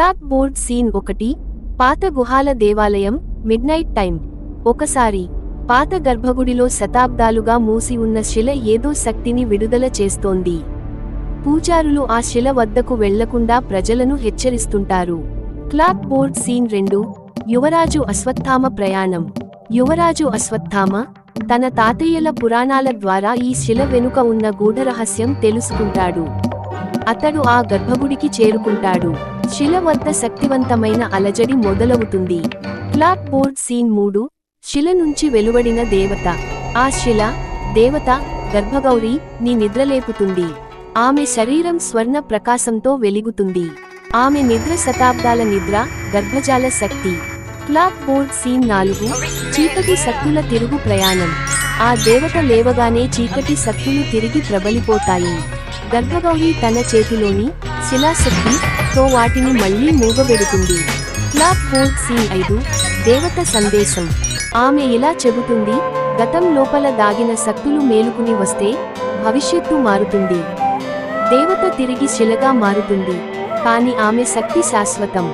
Black board scene ఒకటి పాత గుహాల దేవాలయం మిడ్నైట్ టైం ఒకసారి పాత గర్భగుడిలో శతాబ్దాలుగా మూసి ఉన్న శిల ఏదో శక్తిని విడుదల చేస్తోంది. పూజారులు ఆ శిల వద్దకు వెళ్ళకుండా ప్రజలను హెచ్చరిస్తుంటారు. క్లాక్ బోర్డ్ సీన్ రెండు యువరాజు అశ్వత్థామ ప్రయాణం. యువరాజు అశ్వత్థామ తన తాతయ్యల పురాణాల ద్వారా ఈ శిల వెనుక ఉన్న గూఢరహస్యం తెలుసుకుంటాడు. అతడు ఆ గర్భగుడికి చేరుకుంటాడు. శిల వద్ద శక్తివంతమైన అలజడి మొదలవుతుంది. క్లాక్ బోర్డ్ సీన్ మూడు. శిల నుంచి వెలువడిన దేవత. ఆ శిల దేవత గర్భగౌరి నీ నిద్రలేపుతుంది. ఆమె శరీరం స్వర్ణ ప్రకాశంతో వెలుగుతుంది. ఆమె నిద్ర శతాబ్దాల నిద్ర గర్భజాల శక్తి. క్లాక్ బోర్డ్ సీన్ నాలుగు. చీకటి శక్తుల తిరుగు ప్రయాణం. ఆ దేవత లేవగానే చీకటి శక్తులు తిరిగి ప్రబలిపోతాయి. గర్భగౌరి తన చేతిలోని శిలాశక్తి తో వాటిని మళ్ళీ మూగబెడుతుంది. క్లాక్ ఫోర్ సీన్ ఐదు దేవత సందేశం. ఆమె ఇలా చెబుతుంది గతం లోపల దాగిన శక్తులు మేలుకుని వస్తే భవిష్యత్తు మారుతుంది. దేవత తిరిగి శిలగా మారుతుంది. కాని ఆమె శక్తి శాశ్వతం.